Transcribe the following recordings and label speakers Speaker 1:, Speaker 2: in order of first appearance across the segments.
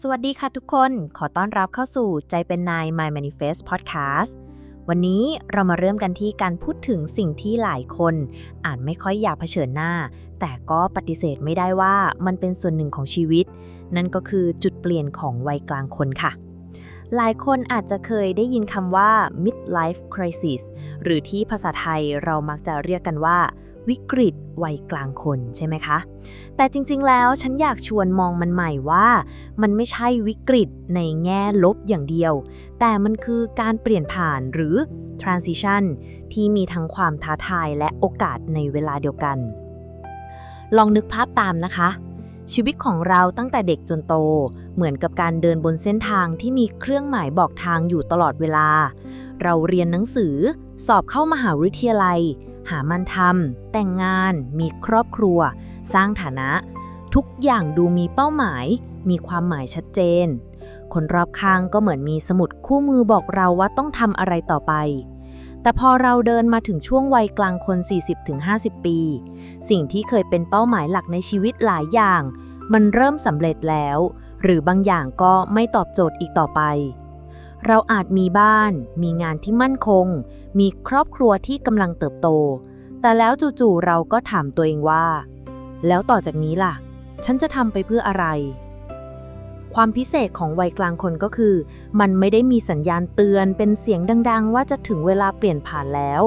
Speaker 1: สวัสดีค่ะทุกคน ขอต้อนรับเข้าสู่ใจเป็นนาย My Manifest Podcast วันนี้เรามาเริ่มกันที่การพูดถึงสิ่งที่หลายคนอาจไม่ค่อยอยากเผชิญหน้า แต่ก็ปฏิเสธไม่ได้ว่ามันเป็นส่วนหนึ่งของชีวิต นั่นก็คือจุดเปลี่ยนของวัยกลางคนค่ะ หลายคนอาจจะเคยได้ยินคำว่า midlife crisis หรือที่ภาษาไทยเรามักจะเรียกกันว่า วิกฤตวัยกลางคนใช่ไหมคะ แต่จริงๆแล้วฉันอยากชวนมองมันใหม่ว่า มันไม่ใช่วิกฤตในแง่ลบอย่างเดียว แต่มันคือการเปลี่ยนผ่านหรือ transition ที่มีทั้งความท้าทายและโอกาสในเวลาเดียวกัน ลองนึกภาพตามนะคะ ชีวิตของเราตั้งแต่เด็กจนโต เหมือนกับการเดินบนเส้นทางที่มีเครื่องหมายบอกทางอยู่ตลอดเวลา เราเรียนหนังสือ สอบเข้ามหาวิทยาลัย หามันทำแต่งงาน มีครอบครัว สร้างฐานะ ทุกอย่างดูมีเป้าหมาย มีความหมายชัดเจน คนรอบข้างก็เหมือนมีสมุดคู่มือบอกเราว่าต้องทำอะไรต่อไป แต่พอเราเดินมาถึงช่วงวัยกลางคน 40-50 ปี สิ่งที่เคยเป็นเป้าหมายหลักในชีวิตหลายอย่าง มันเริ่มสำเร็จแล้ว หรือบางอย่างก็ไม่ตอบโจทย์อีกต่อไป เราอาจมีบ้าน มีงานที่มั่นคง มีครอบครัวที่กำลังเติบโต แต่แล้วจู่ๆเราก็ถามตัวเองว่า แล้วต่อจากนี้ล่ะ ฉันจะทำไปเพื่ออะไร ความพิเศษของวัยกลางคนก็คือ มันไม่ได้มีสัญญาณเตือนเป็นเสียงดัง ๆ ว่าจะถึงเวลาเปลี่ยนผ่านแล้ว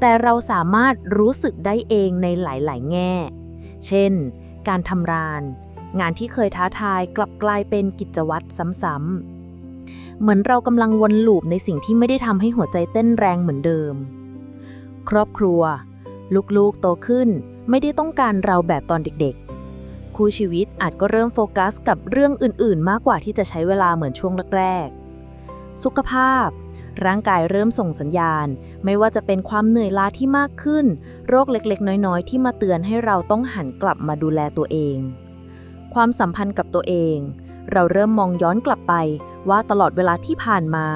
Speaker 1: แต่เราสามารถรู้สึกได้เองในหลาย ๆ แง่ เช่น การทำราน งานที่เคยท้าทายกลับกลายเป็นกิจวัตรซ้ำๆ เหมือนเรากำลังวนลูปในสิ่งที่ไม่ได้ทำให้หัวใจเต้นแรงเหมือนเดิม ครอบครัว ลูกๆโตขึ้น ไม่ได้ต้องการเราแบบตอนเด็กๆ คู่ชีวิตอาจก็เริ่มโฟกัสกับเรื่องอื่นๆ มากกว่าที่จะใช้เวลาเหมือนช่วงแรกๆ สุขภาพ ร่างกายเริ่มส่งสัญญาณ ไม่ว่าจะเป็นความเหนื่อยล้าที่มากขึ้น โรคเล็กๆ น้อยๆ ที่มาเตือนให้เราต้องหันกลับมาดูแลตัวเอง ความสัมพันธ์กับตัวเอง เราเริ่มมองย้อนกลับไป ว่าตลอดเวลาที่ผ่านมา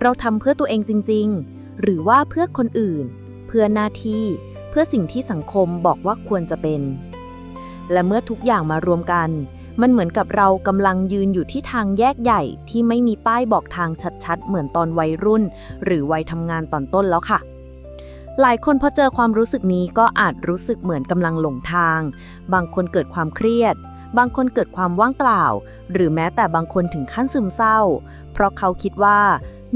Speaker 1: เราทำเพื่อตัวเองจริง ๆ หรือว่าเพื่อคนอื่น เพื่อหน้าที่ เพื่อสิ่งที่สังคมบอกว่าควรจะเป็น และเมื่อทุกอย่างมารวมกัน มันเหมือนกับเรากำลังยืนอยู่ที่ทางแยกใหญ่ที่ไม่มีป้ายบอกทางชัดๆ เหมือนตอนวัยรุ่น หรือวัยทำงานตอนต้นแล้วค่ะหลายคนพอเจอความรู้สึกนี้ก็อาจรู้สึกเหมือนกำลังหลงทาง บางคนเกิดความเครียด บางคนเกิดความว่างเปล่า หรือแม้แต่บางคนถึงขั้นซึมเศร้า เพราะเขาคิดว่า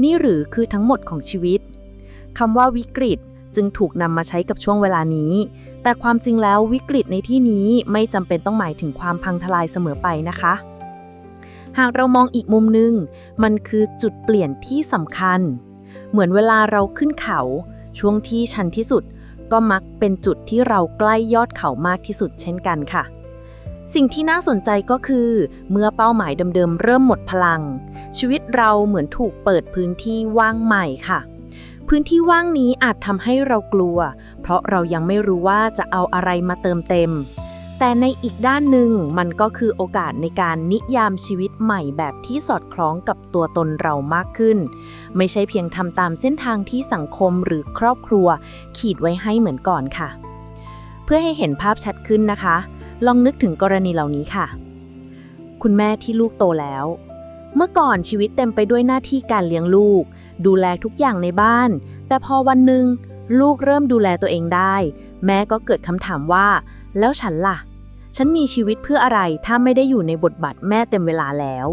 Speaker 1: นี่หรือคือทั้งหมดของชีวิตคำว่าวิกฤตจึงถูกนำมาใช้กับช่วงเวลานี้ แต่ความจริงแล้ววิกฤตในที่นี้ไม่จำเป็นต้องหมายถึงความพังทลายเสมอไปนะคะ หากเรามองอีกมุมหนึง มันคือจุดเปลี่ยนที่สำคัญ เหมือนเวลาเราขึ้นเขา ช่วงที่ชันที่สุด ก็มักเป็นจุดที่เราใกล้ยอดเขามากที่สุดเช่นกันค่ะ สิ่งที่น่าสนใจก็คือ เมื่อเป้าหมายเดิมๆเริ่มหมดพลัง ชีวิตเราเหมือนถูกเปิดพื้นที่ว่างใหม่ค่ะ พื้นที่ว่างนี้อาจทำให้เรากลัว เพราะเรายังไม่รู้ว่าจะเอาอะไรมาเติมเต็ม แต่ในอีกด้านหนึ่งมันก็คือโอกาสในการนิยามชีวิตใหม่แบบที่สอดคล้องกับตัวตนเรามากขึ้น ไม่ใช่เพียงทำตามเส้นทางที่สังคมหรือครอบครัว ขีดไว้ให้เหมือนก่อนค่ะ เพื่อให้เห็นภาพชัดขึ้นนะคะ ลองนึกถึงกรณีเหล่านี้ค่ะ คุณแม่ที่ลูกโตแล้ว เมื่อก่อนชีวิตเต็มไปด้วยหน้าที่การเลี้ยงลูก ดูแลทุกอย่างในบ้าน แต่พอวันหนึ่งลูกเริ่มดูแลตัวเองได้ แม่ก็เกิดคำถามว่า แล้วฉันล่ะ ฉันมีชีวิตเพื่ออะไรถ้าไม่ได้อยู่ในบทบาทแม่เต็มเวลาแล้ว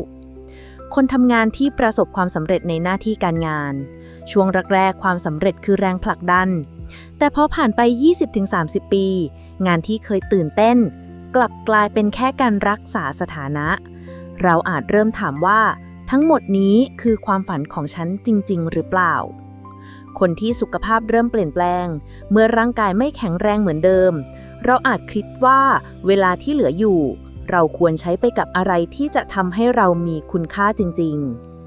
Speaker 1: คนทำงานที่ประสบความสำเร็จในหน้าที่การงาน ช่วงแรกๆความสำเร็จคือแรงผลักดัน แต่พอผ่านไป 20-30 ปี งานที่เคยตื่นเต้น กลับกลายเป็นแค่การรักษาสถานะ เราอาจเริ่มถามว่า ทั้งหมดนี้คือความฝันของฉันจริง ๆ หรือเปล่า คนที่สุขภาพเริ่มเปลี่ยนแปลง เมื่อร่างกายไม่แข็งแรงเหมือนเดิม เราอาจคิดว่าเวลาที่เหลืออยู่ เราควรใช้ไปกับอะไรที่จะทำให้เรามีคุณค่าจริง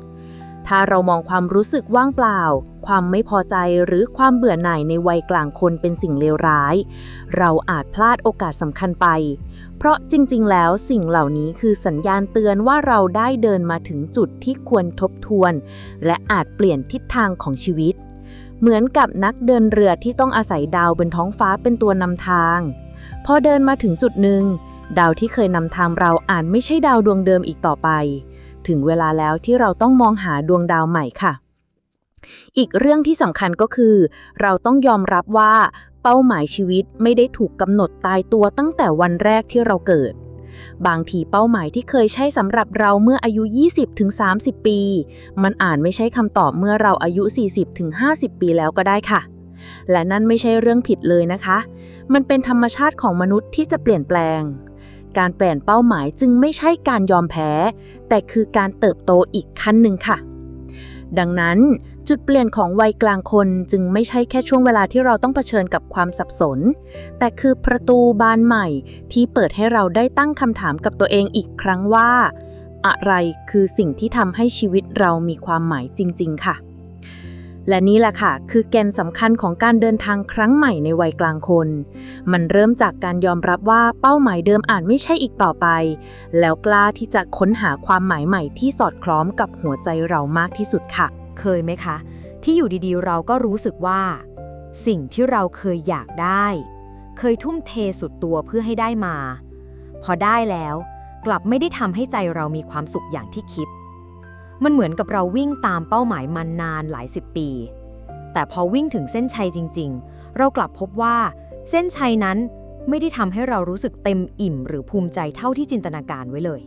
Speaker 1: ๆถ้าเรามองความรู้สึกว่างเปล่า ความไม่พอใจหรือความเบื่อหน่ายในวัยกลางคนเป็นสิ่งเลวร้าย เราอาจพลาดโอกาสสำคัญไป เพราะจริงๆ แล้วสิ่งเหล่านี้คือสัญญาณเตือนว่าเราได้เดินมาถึงจุดที่ควรทบทวน และอาจเปลี่ยนทิศทางของชีวิต เหมือนกับนักเดินเรือที่ต้องอาศัยดาวบนท้องฟ้าเป็นตัวนำทาง พอเดินมาถึงจุดหนึ่ง ดาวที่เคยนำทางเราอาจไม่ใช่ดาวดวงเดิมอีกต่อไป ถึงเวลาแล้วที่เราต้องมองหาดวงดาวใหม่ค่ะอีกเรื่องที่สำคัญก็คือ เราต้องยอมรับว่า เป้าหมายชีวิตไม่ได้ถูกกำหนดตายตัวตั้งแต่วันแรกที่เราเกิด บางทีเป้าหมายที่เคยใช่สำหรับเราเมื่ออายุ 20-30 ปี มันอ่านไม่ใช่คำตอบเมื่อเราอายุ 40-50 ปีแล้วก็ได้ค่ะ และนั่นไม่ใช่เรื่องผิดเลยนะคะ มันเป็นธรรมชาติของมนุษย์ที่จะเปลี่ยนแปลง การเปลี่ยนเป้าหมายจึงไม่ใช่การยอมแพ้ แต่คือการเติบโตอีกขั้นหนึ่งค่ะ ดังนั้นจุดเปลี่ยนของวัยกลางคนจึงไม่ใช่แค่ช่วงเวลาที่เราต้องเผชิญกับความสับสน แต่คือประตูบานใหม่ที่เปิดให้เราได้ตั้งคำถามกับตัวเองอีกครั้งว่า อะไรคือสิ่งที่ทำให้ชีวิตเรามีความหมายจริง ๆ ค่ะ และนี่แหละค่ะ คือแกนสำคัญของการเดินทางครั้งใหม่ในวัยกลางคน มันเริ่มจากการยอมรับว่าเป้าหมายเดิมอาจไม่ใช่อีกต่อไป แล้วกล้าที่จะค้นหาความหมายใหม่ที่สอดคล้องกับหัวใจเรามากที่สุดค่ะ
Speaker 2: เคยไหมคะ ที่อยู่ดีๆ เราก็รู้สึกว่า สิ่งที่เราเคยอยากได้ เคยทุ่มเทสุดตัวเพื่อให้ได้มา พอได้แล้ว กลับไม่ได้ทำให้ใจเรามีความสุขอย่างที่คิด มันเหมือนกับเราวิ่งตามเป้าหมายมันนานหลายสิบปี แต่พอวิ่งถึงเส้นชัยจริง ๆ เรากลับพบว่า เส้นชัยนั้นไม่ได้ทำให้เรารู้สึกเต็มอิ่ม หรือภูมิใจเท่าที่จินตนาการไว้เลย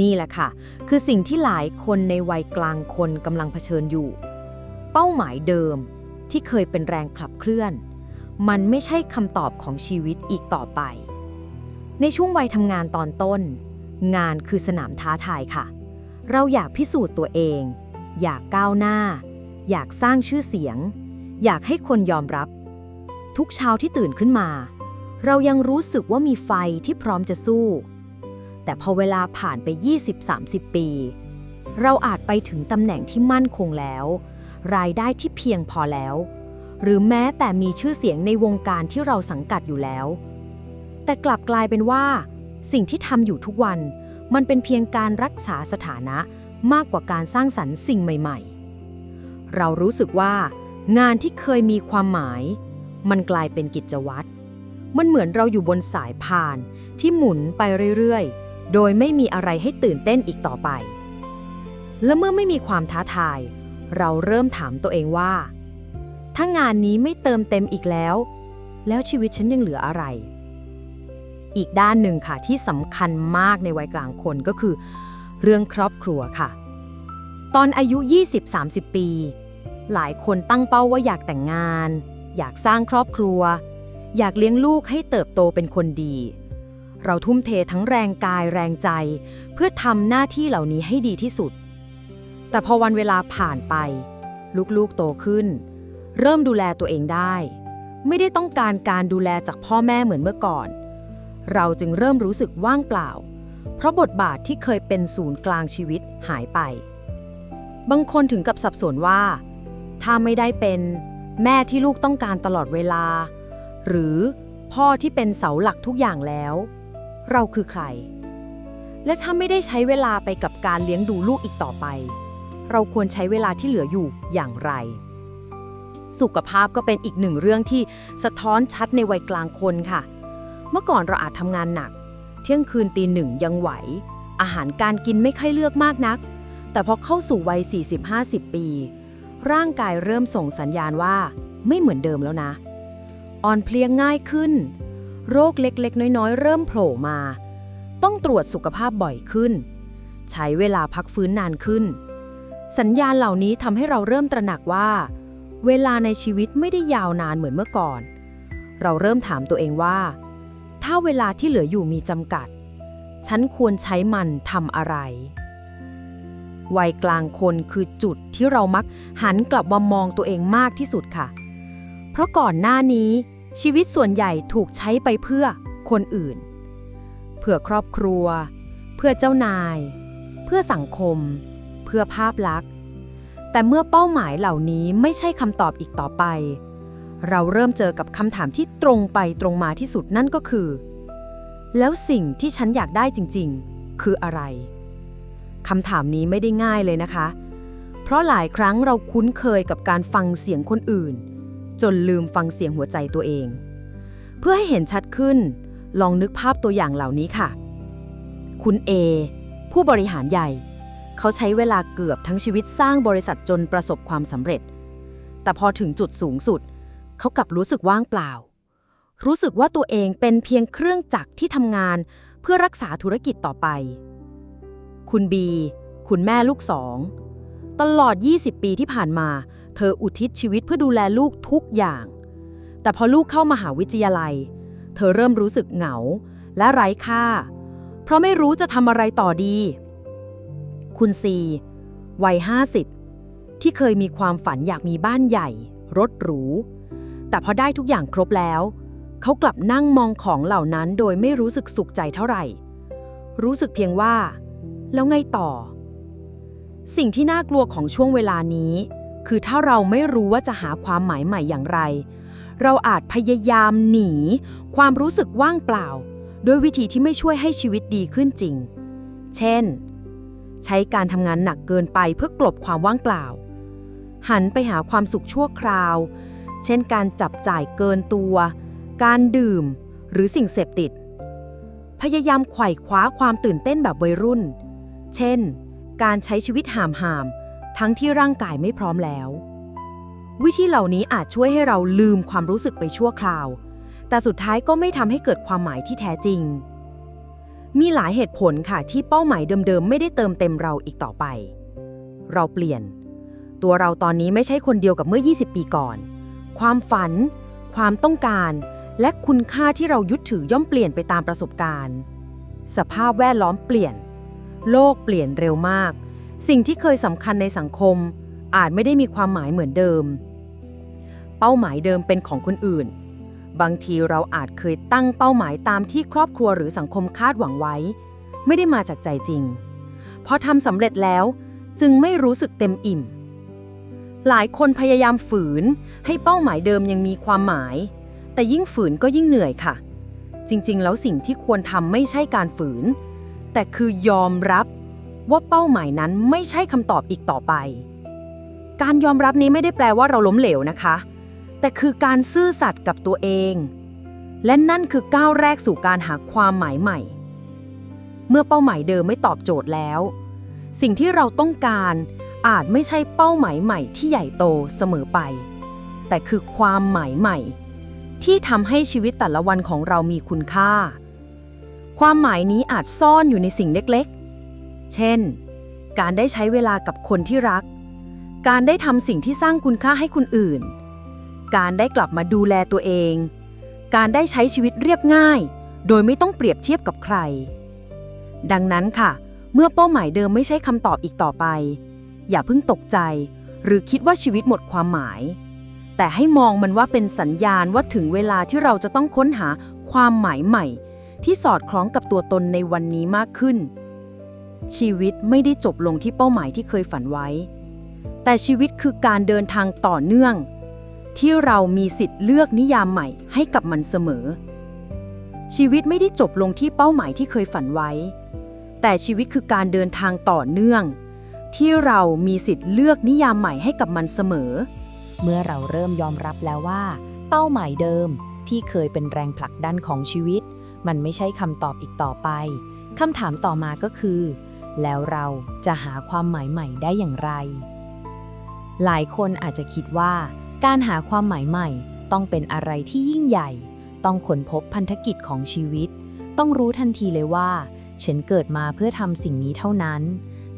Speaker 2: นี่แหละค่ะ คือสิ่งที่หลายคนในวัยกลางคนกำลังเผชิญอยู่ เป้าหมายเดิมที่เคยเป็นแรงขับเคลื่อน มันไม่ใช่คำตอบของชีวิตอีกต่อไป ในช่วงวัยทำงานตอนต้น งานคือสนามท้าทายค่ะ เราอยากพิสูจน์ตัวเอง อยากก้าวหน้า อยากสร้างชื่อเสียง อยากให้คนยอมรับ ทุกเช้าที่ตื่นขึ้นมา เรายังรู้สึกว่ามีไฟที่พร้อมจะสู้ แต่พอเวลาผ่านไป 20-30 ปี เราอาจไปถึงตำแหน่งที่มั่นคงแล้ว รายได้ที่เพียงพอแล้ว หรือแม้แต่มีชื่อเสียงในวงการที่เราสังกัดอยู่แล้ว แต่กลับกลายเป็นว่า สิ่งที่ทำอยู่ทุกวัน มันเป็นเพียงการรักษาสถานะมากกว่าการสร้างสรรค์สิ่งใหม่ ๆ เรารู้สึกว่า งานที่เคยมีความหมาย มันกลายเป็นกิจวัตร มันเหมือนเราอยู่บนสายพานที่หมุนไปเรื่อยๆ โดยไม่มีอะไรให้ตื่นเต้นอีกต่อไป และเมื่อไม่มีความท้าทาย เราเริ่มถามตัวเองว่า ถ้างานนี้ไม่เติมเต็มอีกแล้ว แล้วชีวิตฉันยังเหลืออะไร อีกด้านหนึ่งค่ะที่สำคัญมากในวัยกลางคนก็คือ เรื่องครอบครัวค่ะ ตอนอายุ 20-30 ปี หลายคนตั้งเป้าว่าอยากแต่งงาน อยากสร้างครอบครัว อยากเลี้ยงลูกให้เติบโตเป็นคนดี เราทุ่มเททั้งแรงกายแรงใจ เพื่อทำหน้าที่เหล่านี้ให้ดีที่สุด แต่พอวันเวลาผ่านไป ลูกๆโตขึ้น เริ่มดูแลตัวเองได้ไม่ได้ต้องการการดูแลจากพ่อแม่เหมือนเมื่อก่อน เราจึงเริ่มรู้สึกว่างเปล่า เพราะบทบาทที่เคยเป็นศูนย์กลางชีวิตหายไป บางคนถึงกับสับสนว่า ถ้าไม่ได้เป็นแม่ที่ลูกต้องการตลอดเวลา หรือพ่อที่เป็นเสาหลักทุกอย่างแล้ว เราคือใคร และถ้าไม่ได้ใช้เวลาไปกับการเลี้ยงดูลูกอีกต่อไป เราควรใช้เวลาที่เหลืออยู่อย่างไร สุขภาพก็เป็นอีกหนึ่งเรื่องที่สะท้อนชัดในวัยกลางคนค่ะ เมื่อก่อนเราอาจทำงานหนัก เที่ยงคืนตีหนึ่งยังไหว อาหารการกินไม่ค่อยเลือกมากนัก แต่พอเข้าสู่วัย 40-50 ปี ร่างกายเริ่มส่งสัญญาณว่าไม่เหมือนเดิมแล้วนะ อ่อนเพลียง่ายขึ้น โรคเล็กๆ น้อยๆ เริ่มโผล่มา ต้องตรวจสุขภาพบ่อยขึ้น ใช้เวลาพักฟื้นนานขึ้น สัญญาณเหล่านี้ทำให้เราเริ่มตระหนักว่า เวลาในชีวิตไม่ได้ยาวนานเหมือนเมื่อก่อน เราเริ่มถามตัวเองว่า ถ้าเวลาที่เหลืออยู่มีจำกัด ฉันควรใช้มันทำอะไร วัยกลางคนคือจุดที่เรามักหันกลับมามองตัวเองมากที่สุดค่ะ เพราะก่อนหน้านี้ ชีวิตส่วนใหญ่ถูกใช้ไปเพื่อคนอื่น เพื่อครอบครัว เพื่อเจ้านาย เพื่อสังคม เพื่อภาพลักษณ์ แต่เมื่อเป้าหมายเหล่านี้ไม่ใช่คำตอบอีกต่อไป เราเริ่มเจอกับคำถามที่ตรงไปตรงมาที่สุดนั่นก็คือ แล้วสิ่งที่ฉันอยากได้จริงๆ คืออะไรคำถามนี้ไม่ได้ง่ายเลยนะคะ เพราะหลายครั้งเราคุ้นเคยกับการฟังเสียงคนอื่น จนลืมฟังเสียงหัวใจตัวเอง เพื่อให้เห็นชัดขึ้น ลองนึกภาพตัวอย่างเหล่านี้ค่ะ คุณเอผู้บริหารใหญ่ เขาใช้เวลาเกือบทั้งชีวิตสร้างบริษัทจนประสบความสำเร็จ แต่พอถึงจุดสูงสุดเขากลับรู้สึกว่างเปล่า รู้สึกว่าตัวเองเป็นเพียงเครื่องจักรที่ทำงานเพื่อรักษาธุรกิจต่อไป คุณบี คุณแม่ลูกสอง ตลอด 20 ปีที่ผ่านมา เธออุทิศชีวิตเพื่อดูแลลูกทุกอย่าง แต่พอลูกเข้ามาหาวิทยาลัย เธอเริ่มรู้สึกเหงาและไร้ค่า เพราะไม่รู้จะทำอะไรต่อดี คุณซีวัย 50 ที่เคยมีความฝันอยากมีบ้านใหญ่ รถหรู แต่พอได้ทุกอย่างครบแล้ว เขากลับนั่งมองของเหล่านั้นโดยไม่รู้สึกสุขใจเท่าไหร่ รู้สึกเพียงว่า แล้วไงต่อ สิ่งที่น่ากลัวของช่วงเวลานี้ คือถ้าเราไม่รู้ว่าจะหาความหมายใหม่อย่างไร เราอาจพยายามหนี ความรู้สึกว่างเปล่า ด้วยวิธีที่ไม่ช่วยให้ชีวิตดีขึ้นจริง เช่น ใช้การทำงานหนักเกินไปเพื่อกลบความว่างเปล่า หันไปหาความสุขชั่วคราว เช่นการจับจ่ายเกินตัว การดื่ม หรือสิ่งเสพติด พยายามไขว่คว้าความตื่นเต้นแบบวัยรุ่น เช่น การใช้ชีวิตหามหามทั้งที่ร่างกายไม่พร้อมแล้ว วิธีเหล่านี้อาจช่วยให้เราลืมความรู้สึกไปชั่วคราว แต่สุดท้ายก็ไม่ทำให้เกิดความหมายที่แท้จริง มีหลายเหตุผลค่ะที่เป้าหมายเดิมๆ ไม่ได้เติมเต็มเราอีกต่อไป เราเปลี่ยน ตัวเราตอนนี้ไม่ใช่คนเดียวกับเมื่อ 20 ปีก่อน ความฝัน ความต้องการ และคุณค่าที่เรายึดถือย่อมเปลี่ยนไปตามประสบการณ์ สภาพแวดล้อมเปลี่ยน โลกเปลี่ยนเร็วมาก สิ่งที่เคยสำคัญในสังคม อาจไม่ได้มีความหมายเหมือนเดิม เป้าหมายเดิมเป็นของคนอื่น บางทีเราอาจเคยตั้งเป้าหมายตามที่ครอบครัวหรือสังคมคาดหวังไว้ ไม่ได้มาจากใจจริงพอทำสำเร็จแล้วจึงไม่รู้สึกเต็มอิ่ม หลายคนพยายามฝืน ให้เป้าหมายเดิมยังมีความหมาย แต่ยิ่งฝืนก็ยิ่งเหนื่อยค่ะ จริงๆ แล้วสิ่งที่ควรทำไม่ใช่การฝืน แต่คือยอมรับว่าเป้าหมายนั้นไม่ใช่คำตอบอีกต่อไป การยอมรับนี้ไม่ได้แปลว่าเราล้มเหลวนะคะ แต่คือการซื่อสัตย์กับตัวเอง และนั่นคือก้าวแรกสู่การหาความหมายใหม่ เมื่อเป้าหมายเดิมไม่ตอบโจทย์แล้ว สิ่งที่เราต้องการอาจไม่ใช่เป้าหมายใหม่ที่ใหญ่โตเสมอไป แต่คือความหมายใหม่ ที่ทำให้ชีวิตแต่ละวันของเรามีคุณค่า ความหมายนี้อาจซ่อนอยู่ในสิ่งเล็กๆ เช่น การได้ใช้เวลากับคนที่รัก การได้ทำสิ่งที่สร้างคุณค่าให้คนอื่น การได้กลับมาดูแลตัวเอง การได้ใช้ชีวิตเรียบง่าย โดยไม่ต้องเปรียบเทียบกับใคร ดังนั้นค่ะ เมื่อเป้าหมายเดิมไม่ใช่คำตอบอีกต่อไป อย่าเพิ่งตกใจ หรือคิดว่าชีวิตหมดความหมาย แต่ให้มองมันว่าเป็นสัญญาณว่าถึงเวลาที่เราจะต้องค้นหาความหมายใหม่ ที่สอดคล้องกับตัวตนในวันนี้มากขึ้น ชีวิตไม่ได้จบลงที่เป้าหมายที่เคยฝันไว้ แต่ชีวิตคือการเดินทางต่อเนื่อง ที่เรามีสิทธิ์เลือกนิยามใหม่ให้กับมันเสมอ ชีวิตไม่ได้จบลงที่เป้าหมายที่เคยฝันไว้ แต่ชีวิตคือการเดินทางต่อเนื่อง ที่เรามีสิทธิ์เลือกนิยามใหม่ให้กับมันเสมอ
Speaker 1: เมื่อเราเริ่มยอมรับแล้วว่า เป้าหมายเดิมที่เคยเป็นแรงผลักดันของชีวิต มันไม่ใช่คำตอบอีกต่อไปคำถามต่อมาก็คือ แล้วเราจะหาความหมายใหม่ได้อย่างไร หลายคนอาจจะคิดว่า การหาความหมายใหม่ต้องเป็นอะไรที่ยิ่งใหญ่ ต้องค้นพบพันธกิจของชีวิต ต้องรู้ทันทีเลยว่า ฉันเกิดมาเพื่อทำสิ่งนี้เท่านั้น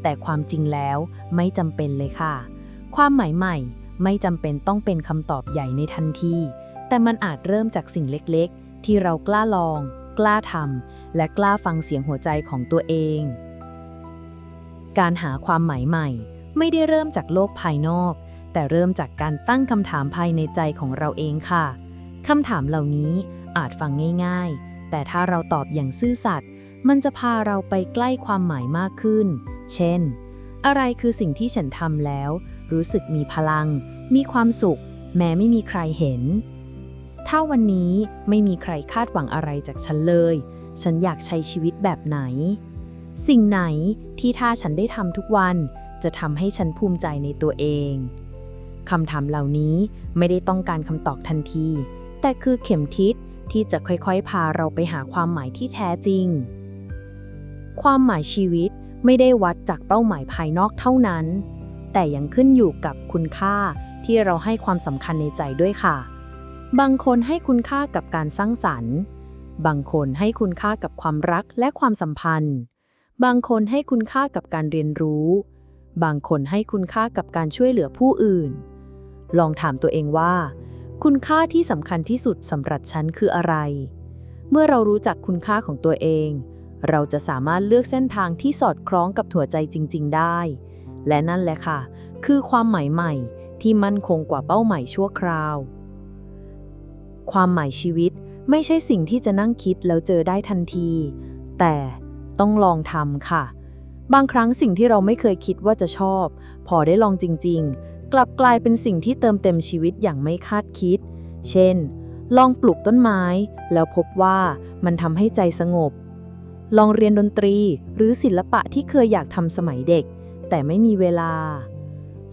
Speaker 1: แต่ความจริงแล้วไม่จำเป็นเลยค่ะ ความหมายใหม่ ไม่จำเป็นต้องเป็นคำตอบใหญ่ในทันที แต่มันอาจเริ่มจากสิ่งเล็กๆ ที่เรากล้าลอง กล้าทำและกล้าฟังเสียงหัวใจของตัวเอง การหาความหมายใหม่ ไม่ได้เริ่มจากโลกภายนอก แต่เริ่มจากการตั้งคำถามภายในใจของเราเองค่ะคำถามเหล่านี้อาจฟังง่าย ๆ แต่ถ้าเราตอบอย่างซื่อสัตย์มันจะพาเราไปใกล้ความหมายมากขึ้น เช่น อะไรคือสิ่งที่ฉันทำแล้ว รู้สึกมีพลัง มีความสุข แม้ไม่มีใครเห็น ถ้าวันนี้ไม่มีใครคาดหวังอะไรจากฉันเลย ฉันอยากใช้ชีวิตแบบไหน สิ่งไหนที่ถ้าฉันได้ทำทุกวัน จะทำให้ฉันภูมิใจในตัวเองคำถามเหล่านี้ไม่ได้ต้องการคำตอบทันที แต่คือเข็มทิศที่จะค่อยๆ พาเราไปหาความหมายที่แท้จริง ความหมายชีวิตไม่ได้วัดจากเป้าหมายภายนอกเท่านั้น แต่ยังขึ้นอยู่กับคุณค่าที่เราให้ความสำคัญในใจด้วยค่ะ บางคนให้คุณค่ากับการสร้างสรรค์ บางคนให้คุณค่ากับความรักและความสัมพันธ์ บางคนให้คุณค่ากับการเรียนรู้ บางคนให้คุณค่ากับการช่วยเหลือผู้อื่น ลองถามตัวเองว่า คุณค่าที่สำคัญที่สุดสำหรับฉันคืออะไร เมื่อเรารู้จักคุณค่าของตัวเอง เราจะสามารถเลือกเส้นทางที่สอดคล้องกับถั่วใจจริง ๆ ได้ และนั่นแหละค่ะ คือความหมายใหม่ที่มั่นคงกว่าเป้าหมายชั่วคราว ความหมายชีวิตไม่ใช่สิ่งที่จะนั่งคิดแล้วเจอได้ทันที แต่ต้องลองทำค่ะ บางครั้งสิ่งที่เราไม่เคยคิดว่าจะชอบ พอได้ลองจริง ๆ กลับกลายเป็นสิ่งที่เติมเต็มชีวิตอย่างไม่คาดคิด เช่น ลองปลูกต้นไม้ แล้วพบว่ามันทำให้ใจสงบ ลองเรียนดนตรีหรือศิลปะที่เคยอยากทำสมัยเด็ก แต่ไม่มีเวลา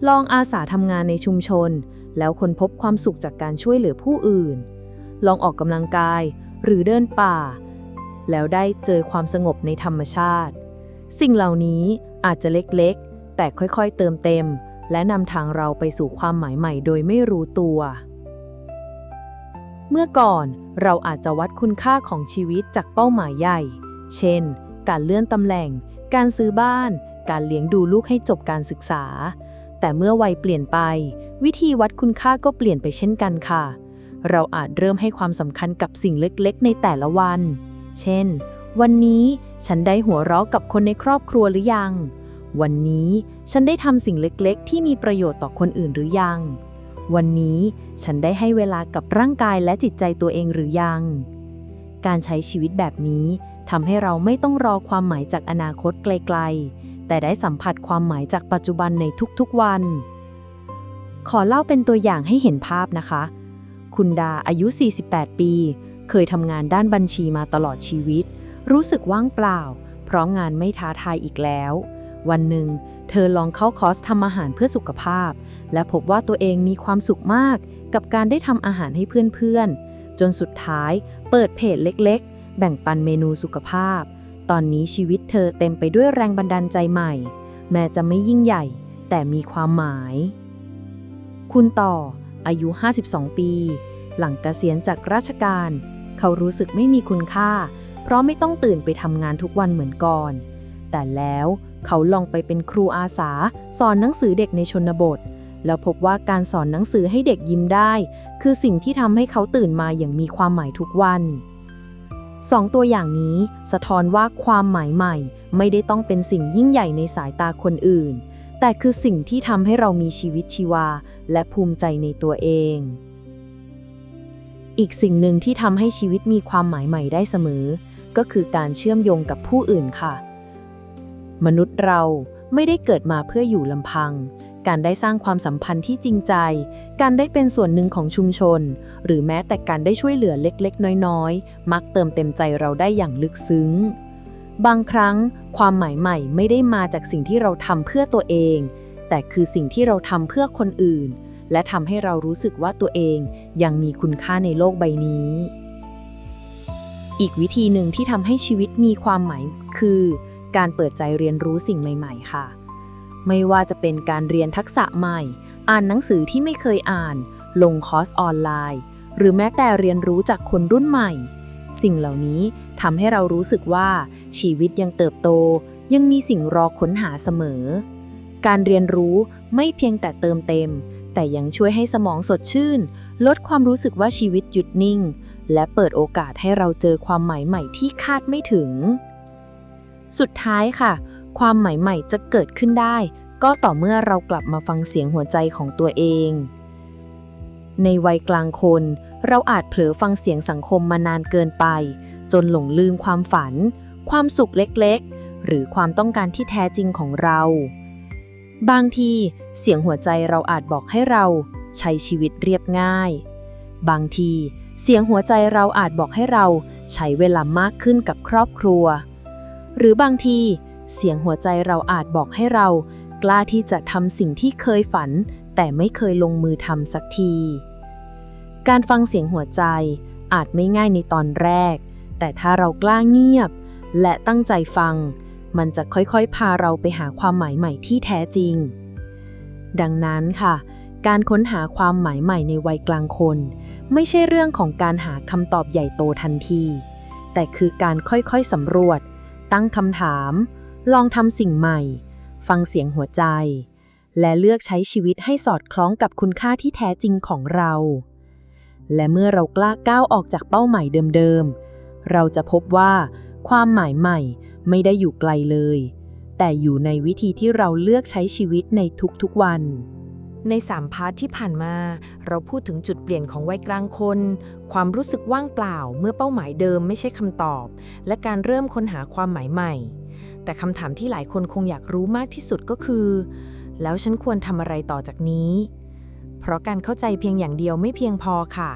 Speaker 1: ลองอาสาทำงานในชุมชน แล้วค้นพบความสุขจากการช่วยเหลือผู้อื่น ลองออกกำลังกายหรือเดินป่า แล้วได้เจอความสงบในธรรมชาติ สิ่งเหล่านี้อาจจะเล็กๆ แต่ค่อยๆเติมเต็ม และนำทางเราไปสู่ความหมายใหม่โดยไม่รู้ตัว เมื่อก่อนเราอาจจะวัดคุณค่าของชีวิตจากเป้าหมายใหญ่ เช่น การเลื่อนตำแหน่ง การซื้อบ้าน การเลี้ยงดูลูกให้จบการศึกษา แต่เมื่อวัยเปลี่ยนไป วิธีวัดคุณค่าก็เปลี่ยนไปเช่นกันค่ะ เราอาจเริ่มให้ความสำคัญกับสิ่งเล็กๆ ในแต่ละวัน เช่น วันนี้ฉันได้หัวเราะกับคนในครอบครัวหรือยัง วันนี้ฉันได้ทำสิ่งเล็กๆ ที่มีประโยชน์ต่อคนอื่นหรือยัง วันนี้ฉันได้ให้เวลากับร่างกายและจิตใจตัวเองหรือยัง การใช้ชีวิตแบบนี้ทำให้เราไม่ต้องรอความหมายจากอนาคตไกลๆ แต่ได้สัมผัสความหมายจากปัจจุบันในทุกๆวัน ขอเล่าเป็นตัวอย่างให้เห็นภาพนะคะ คุณดาอายุ 48 ปี เคยทำงานด้านบัญชีมาตลอดชีวิต รู้สึกว่างเปล่า เพราะงานไม่ท้าทายอีกแล้ว วันหนึ่ง เธอลองเข้าคอร์สทำอาหารเพื่อสุขภาพ และพบว่าตัวเองมีความสุขมาก กับการได้ทำอาหารให้เพื่อนๆจนสุดท้ายเปิดเพจเล็กๆ แบ่งปันเมนูสุขภาพ ตอนนี้ชีวิตเธอเต็มไปด้วยแรงบันดาลใจใหม่ แม้จะไม่ยิ่งใหญ่ แต่มีความหมาย คุณต่อ อายุ 52 ปี หลังเกษียณจากราชการ เขารู้สึกไม่มีคุณค่า เพราะไม่ต้องตื่นไปทำงานทุกวันเหมือนก่อน แต่แล้วเขาลองไปเป็นครูอาสา สอนหนังสือเด็กในชนบท แล้วพบว่าการสอนหนังสือให้เด็กยิ้มได้ คือสิ่งที่ทำให้เขาตื่นมาอย่างมีความหมายทุกวัน สองตัวอย่างนี้สะท้อนว่าความหมายใหม่ ไม่ได้ต้องเป็นสิ่งยิ่งใหญ่ในสายตาคนอื่น แต่คือสิ่งที่ทำให้เรามีชีวิตชีวา และภูมิใจในตัวเอง อีกสิ่งหนึ่งที่ทำให้ชีวิตมีความหมายใหม่ได้เสมอ ก็คือการเชื่อมโยงกับผู้อื่นค่ะ มนุษย์เราไม่ได้เกิดมาเพื่ออยู่ลำพัง การได้สร้างความสัมพันธ์ที่จริงใจ การได้เป็นส่วนหนึ่งของชุมชน หรือแม้แต่การได้ช่วยเหลือเล็กๆ น้อยๆ มักเติมเต็มใจเราได้อย่างลึกซึ้ง บางครั้งความหมายใหม่ไม่ได้มาจากสิ่งที่เราทำเพื่อตัวเอง แต่คือสิ่งที่เราทำเพื่อคนอื่น และทำให้เรารู้สึกว่าตัวเองยังมีคุณค่าในโลกใบนี้ อีกวิธีหนึ่งที่ทำให้ชีวิตมีความหมายคือ การเปิดใจเรียนรู้สิ่งใหม่ ๆ ค่ะ ไม่ว่าจะเป็นการเรียนทักษะใหม่ อ่านหนังสือที่ไม่เคยอ่าน ลงคอร์สออนไลน์ หรือแม้แต่เรียนรู้จากคนรุ่นใหม่ สิ่งเหล่านี้ทำให้เรารู้สึกว่าชีวิตยังเติบโต ยังมีสิ่งรอค้นหาเสมอ การเรียนรู้ไม่เพียงแต่เติมเต็ม แต่ยังช่วยให้สมองสดชื่น ลดความรู้สึกว่าชีวิตหยุดนิ่ง และเปิดโอกาสให้เราเจอความหมายใหม่ที่คาดไม่ถึง สุดท้ายค่ะ ความหมายใหม่จะเกิดขึ้นได้ ก็ต่อเมื่อเรากลับมาฟังเสียงหัวใจของตัวเอง ในวัยกลางคน เราอาจเผลอฟังเสียงสังคมมานานเกินไป จนหลงลืมความฝัน ความสุขเล็กๆ หรือความต้องการที่แท้จริงของเรา บางที เสียงหัวใจเราอาจบอกให้เราใช้ชีวิตเรียบง่าย บางที เสียงหัวใจเราอาจบอกให้เราใช้เวลามากขึ้นกับครอบครัว หรือบางที เสียงหัวใจเราอาจบอกให้เรา กล้าที่จะทำสิ่งที่เคยฝัน แต่ไม่เคยลงมือทำสักที การฟังเสียงหัวใจอาจไม่ง่ายในตอนแรก แต่ถ้าเรากล้าเงียบ และตั้งใจฟัง
Speaker 2: มันจะค่อยๆ พาเราไปหาความหมายใหม่ที่แท้จริง ดังนั้นค่ะ การค้นหาความหมายใหม่ในวัยกลางคน ไม่ใช่เรื่องของการหาคำตอบใหญ่โตทันที แต่คือการค่อยๆสำรวจ ตั้งคำถาม ลองทำสิ่งใหม่ ฟังเสียงหัวใจ และเลือกใช้ชีวิตให้สอดคล้องกับคุณค่าที่แท้จริงของเรา และเมื่อเรากล้าก้าวออกจากเป้าหมายเดิมๆ เราจะพบว่า ความหมายใหม่ไม่ได้อยู่ไกลเลย แต่อยู่ในวิธีที่เราเลือกใช้ชีวิตในทุกๆวัน
Speaker 1: ในสามพาร์ทที่ผ่านมา เราพูดถึงจุดเปลี่ยนของวัยกลางคน ความรู้สึกว่างเปล่าเมื่อเป้าหมายเดิมไม่ใช่คำตอบ และการเริ่มค้นหาความหมายใหม่ แต่คำถามที่หลายคนคงอยากรู้มากที่สุดก็คือ แล้วฉันควรทำอะไรต่อจากนี้ เพราะการเข้าใจเพียงอย่างเดียวไม่เพียงพอค่ะ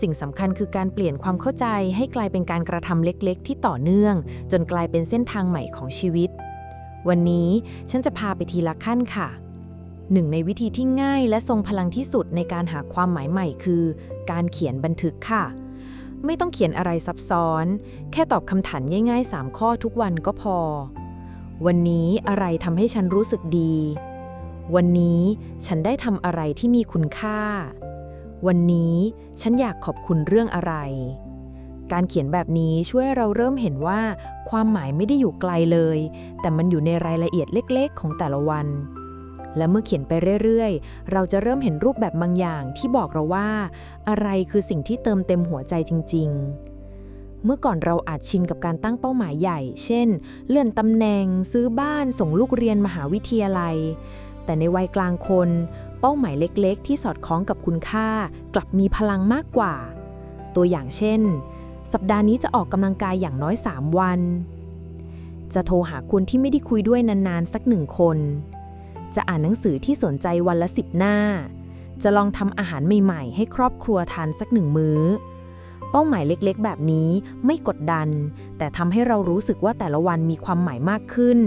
Speaker 1: สิ่งสำคัญคือการเปลี่ยนความเข้าใจให้กลายเป็นการกระทำเล็กๆ ที่ต่อเนื่อง จนกลายเป็นเส้นทางใหม่ของชีวิต วันนี้ฉันจะพาไปทีละขั้นค่ะหนึ่งในวิธีที่ง่ายและทรงพลังที่สุดในการหาความหมายใหม่คือ การเขียนบันทึกค่ะ ไม่ต้องเขียนอะไรซับซ้อน แค่ตอบคำถามง่ายๆ 3 ข้อทุกวันก็พอ วันนี้อะไรทำให้ฉันรู้สึกดี วันนี้ฉันได้ทำอะไรที่มีคุณค่า วันนี้ฉันอยากขอบคุณเรื่องอะไร การเขียนแบบนี้ช่วยเราเริ่มเห็นว่า ความหมายไม่ได้อยู่ไกลเลย แต่มันอยู่ในรายละเอียดเล็กๆ ของแต่ละวัน และเมื่อเขียนไปเรื่อยๆ เราจะเริ่มเห็นรูปแบบบางอย่างที่บอกเราว่า อะไรคือสิ่งที่เติมเต็มหัวใจจริง ๆ เมื่อก่อนเราอาจชินกับการตั้งเป้าหมายใหญ่ เช่น เลื่อนตำแหน่ง ซื้อบ้าน ส่งลูกเรียนมหาวิทยาลัย แต่ในวัยกลางคน เป้าหมายเล็กๆ ที่สอดคล้องกับคุณค่า กลับมีพลังมากกว่า ตัวอย่างเช่น สัปดาห์นี้จะออกกำลังกายอย่างน้อย 3 วัน จะโทรหาคนที่ไม่ได้คุยด้วยนานๆ สักหนึ่งคน จะอ่านหนังสือที่สนใจวันละสิบหน้า จะลองทำอาหารใหม่ๆ ให้ครอบครัวทานสักหนึ่งมื้อ เป้าหมายเล็กๆ แบบนี้ไม่กดดัน แต่ทำให้เรารู้สึกว่าแต่ละวันมีความหมายมากขึ้น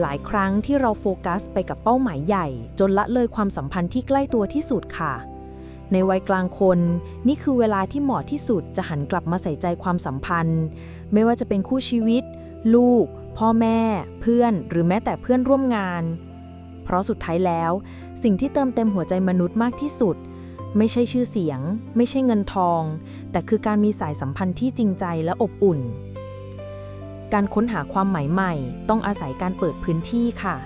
Speaker 1: หลายครั้งที่เราโฟกัสไปกับเป้าหมายใหญ่ จนละเลยความสัมพันธ์ที่ใกล้ตัวที่สุดค่ะในวัยกลางคน นี่คือเวลาที่เหมาะที่สุดจะหันกลับมาใส่ใจความสัมพันธ์ ไม่ว่าจะเป็นคู่ชีวิต ลูก พ่อแม่ เพื่อน หรือแม้แต่เพื่อนร่วมงาน เพราะสุดท้ายแล้ว สิ่งที่เติมเต็มหัวใจมนุษย์มากที่สุด ไม่ใช่ชื่อเสียง ไม่ใช่เงินทอง แต่คือการมีสายสัมพันธ์ที่จริงใจและอบอุ่น การค้นหาความหมายใหม่ ต้องอาศัยการเปิดพื้นที่ค่ะ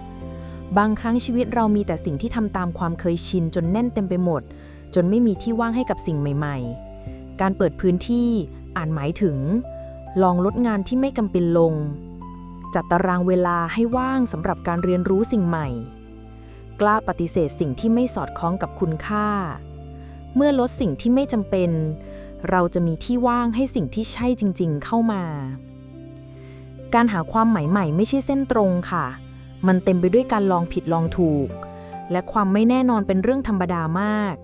Speaker 1: บางครั้งชีวิตเรามีแต่สิ่งที่ทำตามความเคยชินจนแน่นเต็มไปหมด จนไม่มีที่ว่างให้กับสิ่งใหม่ ๆ การเปิดพื้นที่อ่านหมายถึง ลองลดงานที่ไม่จำเป็นลงจัดตารางเวลาให้ว่างสำหรับการเรียนรู้สิ่งใหม่ กล้าปฏิเสธสิ่งที่ไม่สอดคล้องกับคุณค่า เมื่อลดสิ่งที่ไม่จำเป็น เราจะมีที่ว่างให้สิ่งที่ใช่จริง ๆ เข้ามา การหาความหมายใหม่ไม่ใช่เส้นตรงค่ะ มันเต็มไปด้วยการลองผิดลองถูก และความไม่แน่นอนเป็นเรื่องธรรมดามาก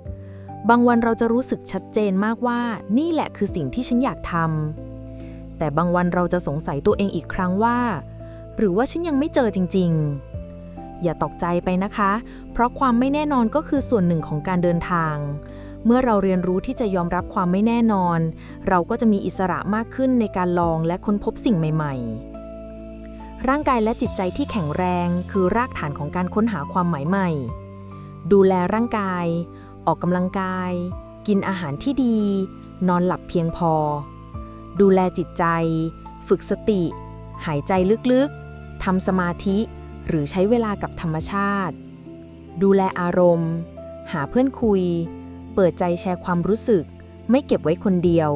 Speaker 1: บางวันเราจะรู้สึกชัดเจนมากว่า นี่แหละคือสิ่งที่ฉันอยากทำแต่บางวันเราจะสงสัยตัวเองอีกครั้งว่า หรือว่าฉันยังไม่เจอจริง ๆ อย่าตกใจไปนะคะ เพราะความไม่แน่นอนก็คือส่วนหนึ่งของการเดินทาง เมื่อเราเรียนรู้ที่จะยอมรับความไม่แน่นอน เราก็จะมีอิสระมากขึ้นในการลองและค้นพบสิ่งใหม่ ๆ ร่างกายและจิตใจที่แข็งแรงคือรากฐานของการค้นหาความหมายใหม่ ดูแลร่างกาย ออกกำลังกาย กินอาหารที่ดี นอนหลับเพียงพอ ดูแลจิตใจ ฝึกสติ หายใจลึกๆทำสมาธิ หรือใช้เวลากับธรรมชาติ ดูแลอารมณ์ หาเพื่อนคุย เปิดใจแชร์ความรู้สึก ไม่เก็บไว้คนเดียว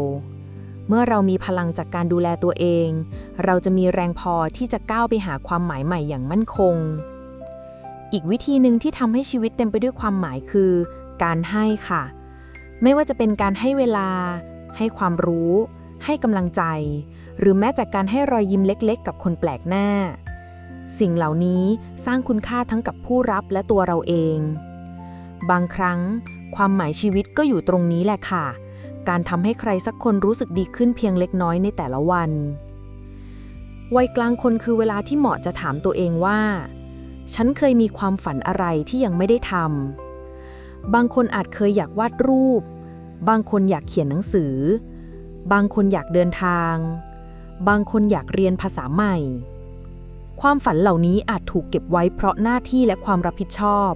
Speaker 1: เมื่อเรามีพลังจากการดูแลตัวเอง เราจะมีแรงพอที่จะก้าวไปหาความหมายใหม่อย่างมั่นคง อีกวิธีหนึ่งที่ทำให้ชีวิตเต็มไปด้วยความหมายคือ การให้ค่ะ ไม่ว่าจะเป็นการให้เวลา ให้ความรู้ ให้กำลังใจ หรือแม้แต่การให้รอยยิ้มเล็ก ๆ กับคนแปลกหน้า สิ่งเหล่านี้สร้างคุณค่าทั้งกับผู้รับและตัวเราเอง บางครั้ง ความหมายชีวิตก็อยู่ตรงนี้แหละค่ะ การทำให้ใครสักคนรู้สึกดีขึ้นเพียงเล็กน้อยในแต่ละวัน วัยกลางคนคือเวลาที่เหมาะจะถามตัวเองว่า ฉันเคยมีความฝันอะไรที่ยังไม่ได้ทำบางคนอาจเคยอยากวาดรูป บางคนอยากเขียนหนังสือ บางคนอยากเดินทาง บางคนอยากเรียนภาษาใหม่
Speaker 2: ความฝันเหล่านี้อาจถูกเก็บไว้เพราะหน้าที่และความรับผิดชอบ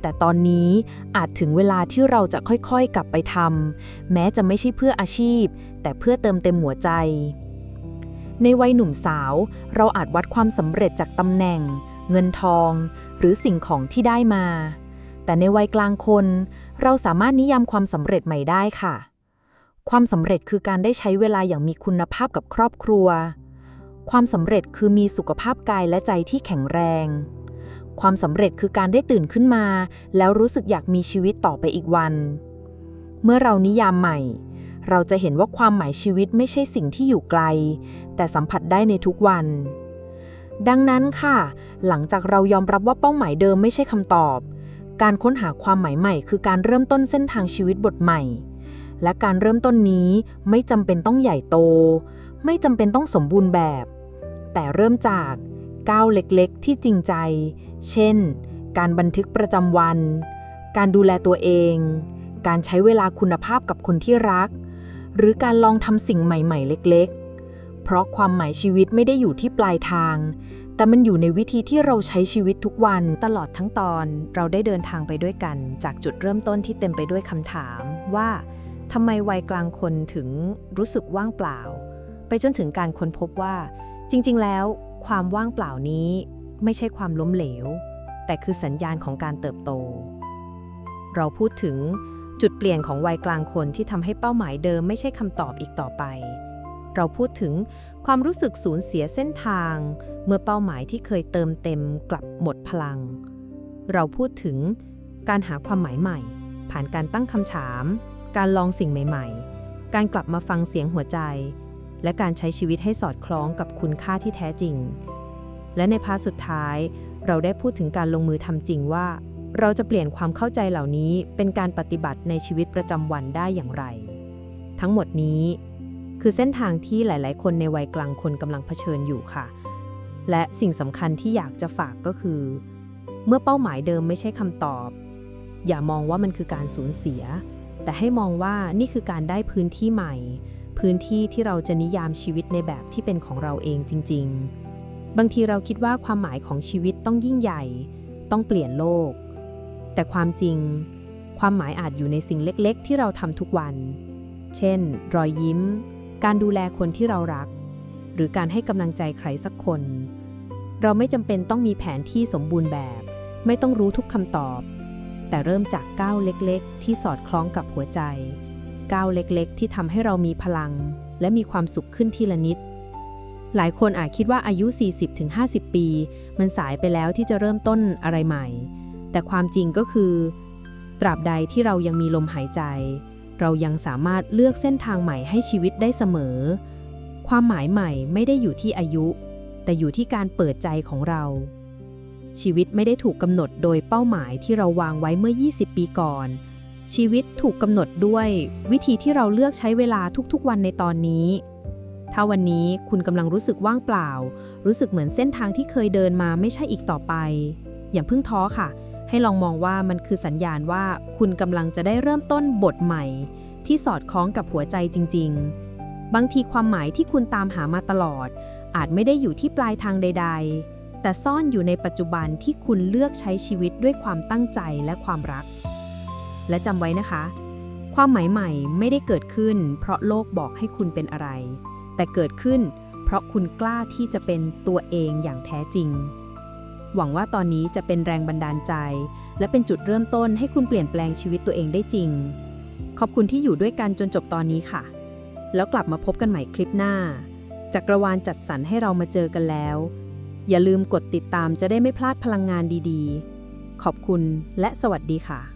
Speaker 2: แต่ตอนนี้อาจถึงเวลาที่เราจะค่อยๆกลับไปทำแม้จะไม่ใช่เพื่ออาชีพ แต่เพื่อเติมเต็มหัวใจ ในวัยหนุ่มสาว เราอาจวัดความสำเร็จจากตำแหน่ง เงินทอง หรือสิ่งของที่ได้มา แต่ในวัยกลางคน เราสามารถนิยามความสำเร็จใหม่ได้ค่ะ ความสำเร็จคือการได้ใช้เวลาอย่างมีคุณภาพกับครอบครัว ความสำเร็จคือมีสุขภาพกายและใจที่แข็งแรง ความสำเร็จคือการได้ตื่นขึ้นมา แล้วรู้สึกอยากมีชีวิตต่อไปอีกวัน เมื่อเรานิยามใหม่ เราจะเห็นว่าความหมายชีวิตไม่ใช่สิ่งที่อยู่ไกล แต่สัมผัสได้ในทุกวัน ดังนั้นค่ะ หลังจากเรายอมรับว่าเป้าหมายเดิมไม่ใช่คำตอบ การค้นหาความหมายใหม่ คือการเริ่มต้นเส้นทางชีวิตบทใหม่ และการเริ่มต้นนี้ไม่จำเป็นต้องใหญ่โต ไม่จำเป็นต้องสมบูรณ์แบบ แต่เริ่มจากก้าวเล็กๆ ที่จริงใจ เช่น การบันทึกประจำวัน การดูแลตัวเอง การใช้เวลาคุณภาพกับคนที่รัก หรือการลองทำสิ่งใหม่ๆ เล็กๆ เพราะความหมายชีวิตไม่ได้อยู่ที่ปลายทาง แต่มันอยู่ในวิธีที่เราใช้ชีวิตทุกวัน
Speaker 1: ตลอดทั้งตอนเราได้เดินทางไปด้วยกัน จากจุดเริ่มต้นที่เต็มไปด้วยคำถามว่าทำไมวัยกลางคนถึงรู้สึกว่างเปล่า ไปจนถึงการค้นพบว่า จริงๆ แล้ว ความว่างเปล่านี้ไม่ใช่ความล้มเหลว แต่คือสัญญาณของการเติบโต เราพูดถึงจุดเปลี่ยนของวัยกลางคนที่ทำให้เป้าหมายเดิมไม่ใช่คำตอบอีกต่อไป เราพูดถึงความรู้สึกสูญเสียเส้นทาง เมื่อเป้าหมายที่เคยเติมเต็มกลับหมดพลัง เราพูดถึงการหาความหมายใหม่ ผ่านการตั้งคำถาม การลองสิ่งใหม่ ๆ การกลับมาฟังเสียงหัวใจ และการใช้ชีวิตให้สอดคล้องกับคุณค่าที่แท้จริง และในพาร์ทสุดท้าย เราได้พูดถึงการลงมือทำจริงว่า เราจะเปลี่ยนความเข้าใจเหล่านี้เป็นการปฏิบัติในชีวิตประจำวันได้อย่างไร ทั้งหมดนี้ คือเส้นทางที่หลาย ๆ คนในวัยกลางคนกำลังเผชิญอยู่ค่ะ และสิ่งสำคัญที่อยากจะฝากก็คือ เมื่อเป้าหมายเดิมไม่ใช่คำตอบ อย่ามองว่ามันคือการสูญเสีย แต่ให้มองว่านี่คือการได้พื้นที่ใหม่ พื้นที่ที่เราจะนิยามชีวิตในแบบที่เป็นของเราเองจริง ๆ บางทีเราคิดว่าความหมายของชีวิตต้องยิ่งใหญ่ ต้องเปลี่ยนโลก แต่ความจริง ความหมายอาจอยู่ในสิ่งเล็กๆ ที่เราทำทุกวัน เช่น รอยยิ้ม การดูแลคนที่เรารัก หรือการให้กำลังใจใครสักคน เราไม่จำเป็นต้องมีแผนที่สมบูรณ์แบบ ไม่ต้องรู้ทุกคำตอบ แต่เริ่มจากก้าวเล็กๆ ที่สอดคล้องกับหัวใจ ก้าวเล็กๆ ที่ทำให้เรามีพลัง และมีความสุขขึ้นทีละนิด หลายคนอาจคิดว่าอายุ 40-50 ปี มันสายไปแล้วที่จะเริ่มต้นอะไรใหม่ แต่ความจริงก็คือ ตราบใดที่เรายังมีลมหายใจ เรายังสามารถเลือกเส้นทางใหม่ให้ชีวิตได้เสมอ ความหมายใหม่ไม่ได้อยู่ที่อายุ แต่อยู่ที่การเปิดใจของเรา ชีวิตไม่ได้ถูกกำหนดโดยเป้าหมายที่เราวางไว้เมื่อ 20 ปีก่อน ชีวิตถูกกำหนดด้วยวิธีที่เราเลือกใช้เวลาทุกๆวันในตอนนี้ ถ้าวันนี้คุณกำลังรู้สึกว่างเปล่า รู้สึกเหมือนเส้นทางที่เคยเดินมาไม่ใช่อีกต่อไป อย่าเพิ่งท้อค่ะ ให้ลองมองว่ามันคือสัญญาณว่าคุณกำลังจะได้เริ่มต้นบทใหม่ ที่สอดคล้องกับหัวใจจริง ๆ บางทีความหมายที่คุณตามหามาตลอด อาจไม่ได้อยู่ที่ปลายทางใด ๆ แต่ซ่อนอยู่ในปัจจุบันที่คุณเลือกใช้ชีวิตด้วยความตั้งใจและความรัก และจำไว้นะคะ ความหมายใหม่ไม่ได้เกิดขึ้น เพราะโลกบอกให้คุณเป็นอะไร แต่เกิดขึ้น เพราะคุณกล้าที่จะเป็นตัวเองอย่างแท้จริง หวังว่าตอนนี้จะเป็นแรงบันดาลใจ และเป็นจุดเริ่มต้นให้คุณเปลี่ยนแปลงชีวิตตัวเองได้จริง ขอบคุณที่อยู่ด้วยกันจนจบตอนนี้ค่ะ แล้วกลับมาพบกันใหม่คลิปหน้า จักรวาลจัดสรรให้เรามาเจอกันแล้ว อย่าลืมกดติดตามจะได้ไม่พลาดพลังงานดีๆ ขอบคุณและสวัสดีค่ะ